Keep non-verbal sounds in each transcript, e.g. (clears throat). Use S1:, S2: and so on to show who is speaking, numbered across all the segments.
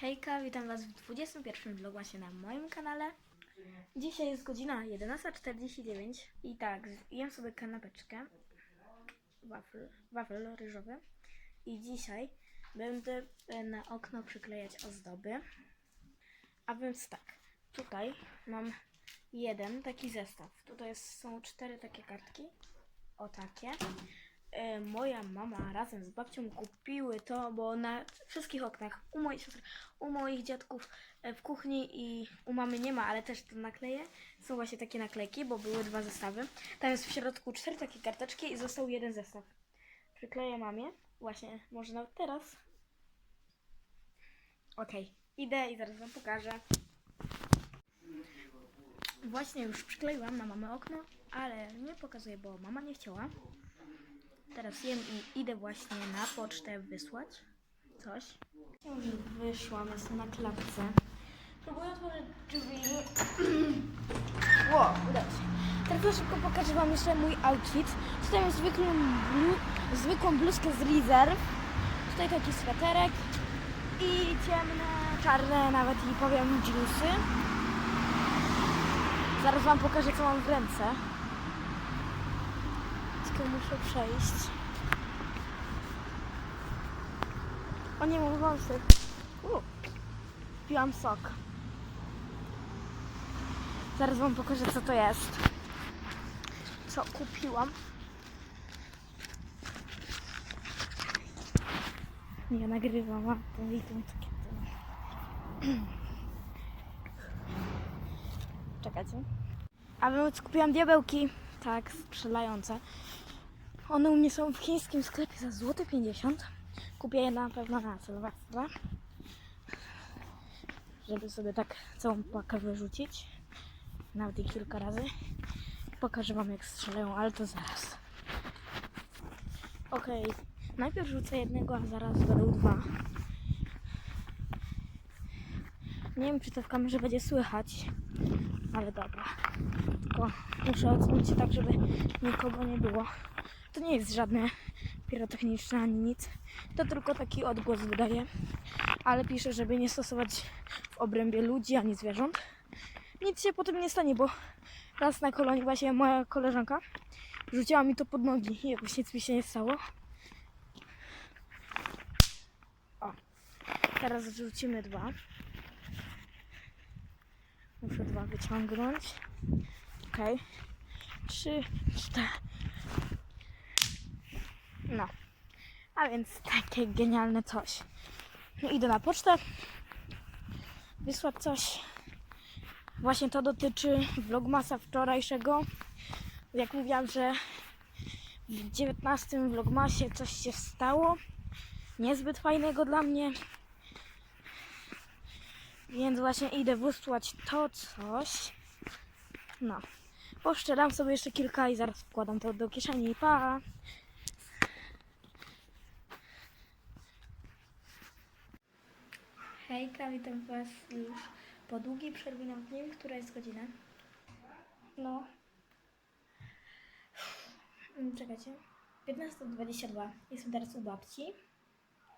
S1: Hejka, witam Was w 21 vlogmasie na moim kanale. Dzisiaj jest godzina 11.49 i tak, jem sobie kanapeczkę, wafel, wafel ryżowy i dzisiaj będę e, na okno przyklejać ozdoby. A więc tak, tutaj mam jeden taki zestaw. Tutaj są cztery takie kartki, o takie. E, moja mama razem z babcią kupiły to, bo na wszystkich oknach u mojej siostry, u moich dziadków e, w kuchni i u mamy nie ma, ale też to nakleję. Są właśnie takie naklejki, bo były dwa zestawy. Tam jest w środku cztery takie karteczki i został jeden zestaw. Przykleję mamie. Właśnie, może nawet teraz. Okej, idę i zaraz wam pokażę. Właśnie już przykleiłam na mamę okno, ale nie pokazuję, bo mama nie chciała. Teraz jem i idę właśnie na pocztę wysłać coś. Już wyszłam, jestem na klatce. Próbuję otworzyć drzwi. (clears throat) Ło, udało się. Teraz szybko pokażę Wam jeszcze mój outfit. Tutaj mam zwykłą, blu, zwykłą bluzkę z Reserve. Tutaj taki sweterek i ciemne, czarne nawet i powiem jeansy. Zaraz Wam pokażę co mam w ręce. Tylko muszę przejść. O nie, mam wąsy. Piłam sok. Zaraz wam pokażę co to jest. Co kupiłam. Nie, nagrywam, a to to takie. (clears throat) Czekajcie. A więc kupiłam diabełki, tak, strzelające. One u mnie są w chińskim sklepie za złote 50. Kupię je na pewno na Sylwestra. Żeby sobie tak całą pakę wyrzucić. Nawet i kilka razy. Pokażę wam jak strzelają, ale to zaraz. Okej, najpierw rzucę jednego, a zaraz będą dwa. Nie wiem czy to w kamerze będzie słychać, ale dobra. Tylko muszę odsunąć się tak, żeby nikogo nie było. To nie jest żadne pirotechniczne ani nic. To tylko taki odgłos wydaje. Ale pisze, żeby nie stosować w obrębie ludzi ani zwierząt. Nic się potem nie stanie, bo raz na kolonie właśnie moja koleżanka rzuciła mi to pod nogi i jakoś nic mi się nie stało. O, teraz rzucimy dwa. Muszę dwa wyciągnąć. Okej. Trzy, cztery. No. A więc takie genialne coś. No idę na pocztę. Wysłać coś. Właśnie to dotyczy vlogmasa wczorajszego. Jak mówiłam, że w 19 vlogmasie coś się stało. Niezbyt fajnego dla mnie. Więc właśnie idę wysłać to coś. No. Poszczelam sobie jeszcze kilka i zaraz wkładam to do kieszeni. Pa! Hejka, witam Was już po długiej przerwie. Nawet nie wiem, która jest godzina. No. Mm, Czekajcie. 15.22. Jestem teraz u babci.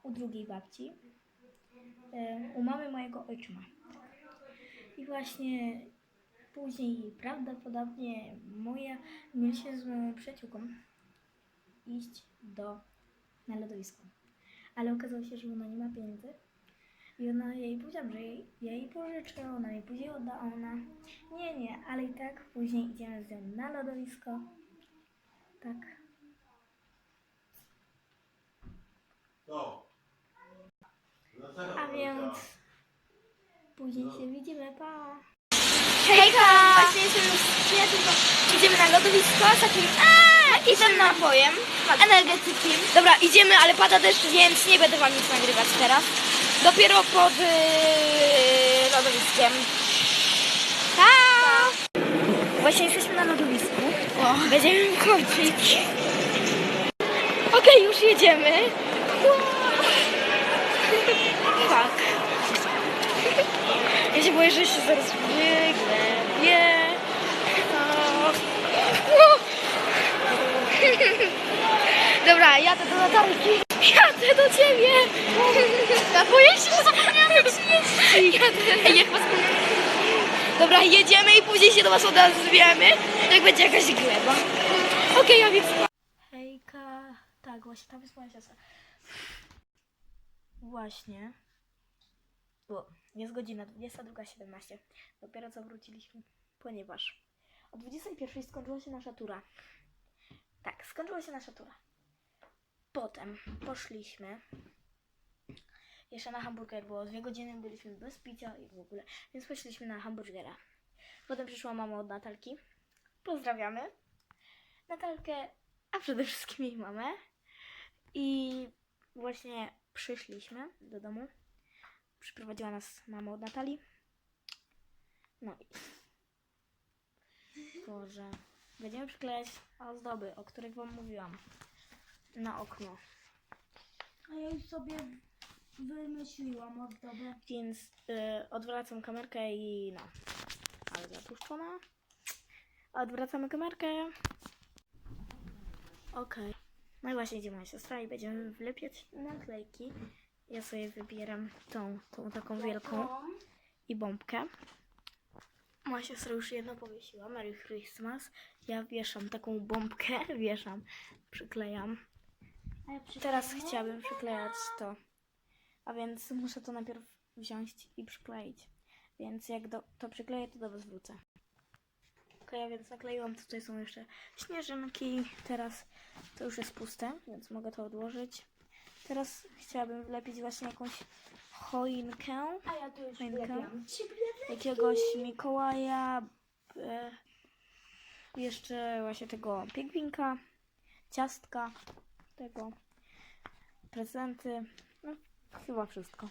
S1: U drugiej babci. U mamy mojego ojczyma. I właśnie później prawdopodobnie moja mieliśmy z moją przyjaciółką iść do na lodowisko. Ale okazało się, że ona nie ma pieniędzy. I ona jej powiedziałam, że jej, ja jej pożyczę, ona mi później odda, a ona nie, nie, ale i tak później idziemy z nią na lodowisko. Tak.
S2: To.
S1: A więc później się widzimy, pa!
S3: Hejka! Właśnie jestem już z przyjaciółką. Idziemy na lodowisko z takim i tym napojem, energetykiem. Dobra, idziemy, ale pada deszcz, więc nie będę wam nic nagrywać teraz. Dopiero pod yy, lodowiskiem. Pa! Właśnie jesteśmy na lodowisku. Będziemy chodzić. Okej, już jedziemy. Tak. Ja się boję, że się zaraz biegnę. Nie. Dobra, jadę do Natalki jadę do ciebie! Ja boję się, że zapomniałam jak się Ej, jak was... Dobra, jedziemy i później się do was odezwiemy, jak będzie jakaś gleba. Okej, okay, ja więc...
S1: Hejka... Tak, właśnie, tam jest moja siostra. Właśnie. Bo jest godzina 22.17. Dopiero co wróciliśmy, ponieważ o 21.00 skończyła się nasza tura. Tak, skończyła się nasza tura. Potem poszliśmy jeszcze na hamburger, bo dwie godziny byliśmy bez picia i w ogóle, więc poszliśmy na hamburgera. Potem przyszła mama od Natalki. Pozdrawiamy. Natalkę, a przede wszystkim jej mamę. I właśnie przyszliśmy do domu. Przyprowadziła nas mama od Natalii. No i... Boże. Będziemy przyklejać ozdoby, o których wam mówiłam. Na okno.
S2: A ja już sobie wymyśliłam ozdobę.
S1: Więc y, odwracam kamerkę i no. Ale zapuszczona. Odwracamy kamerkę. Okej. No i właśnie idzie moja siostra i będziemy wlepiać naklejki. Ja sobie wybieram tą, tą taką wielką i bombkę. Moja siostra już jedno powiesiła. Merry Christmas. Ja wieszam taką bombkę. (laughs) Wieszam. Przyklejam. Teraz chciałabym przyklejać to. A więc muszę to najpierw wziąć i przykleić. Więc jak do, to przykleję, to do Was wrócę. Ok, a więc nakleiłam. Tutaj są jeszcze śnieżynki. Teraz to już jest puste, więc mogę to odłożyć. Teraz chciałabym wlepić właśnie jakąś choinkę.
S2: A ja tu już
S1: Choinkę. Jakiegoś Mikołaja. E, jeszcze właśnie tego pingwinka. Ciastka. Tego. Prezenty. No, chyba wszystko.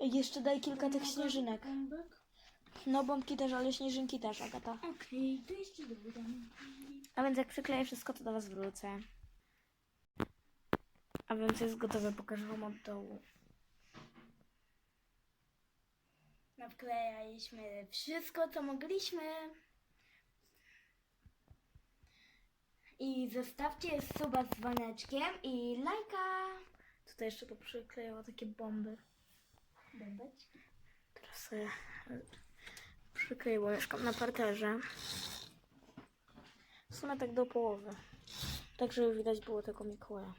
S1: I Jeszcze daj kilka tych śnieżynek. No bombki też, ale śnieżynki też, Agata.
S2: Okej, to jeszcze dodam.
S1: A więc jak przykleję wszystko, to do Was wrócę. A więc jest gotowe, pokażę Wam od dołu.
S2: Nawklejaliśmy wszystko, co mogliśmy. I zostawcie suba z dzwoneczkiem i lajka.
S1: Tutaj jeszcze poprzyklejała takie bomby.
S2: Bombeczki.
S1: Teraz sobie przykleję, bo mieszkam na parterze. W sumie tak do połowy. Tak, żeby widać było tego Mikołaja.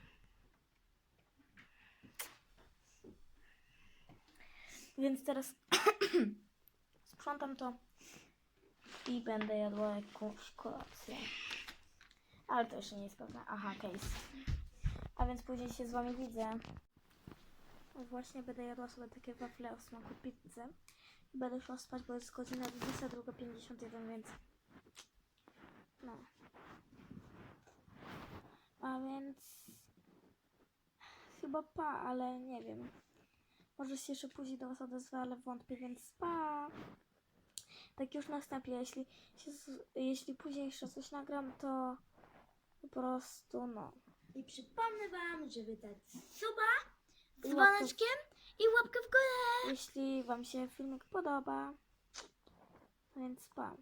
S1: Więc teraz (coughs) sprzątam to i będę jadła jakąś kolację. Ale to jeszcze nie jest pewne. Aha, case. A więc później się z wami widzę. Właśnie będę jadła sobie takie wafle o smaku pizzy. I będę szła spać, bo jest godzina 22.51, więc... No. A więc... Chyba pa, ale nie wiem. Może się jeszcze później do Was odezwę, ale wątpię, więc pa. Tak już na wstępie, jeśli, jeśli później jeszcze coś nagram, to po prostu no.
S2: I przypomnę wam, żeby dać suba z
S1: I łapkę-
S2: dzwoneczkiem i łapkę w górę.
S1: Jeśli Wam się filmik podoba, więc pa.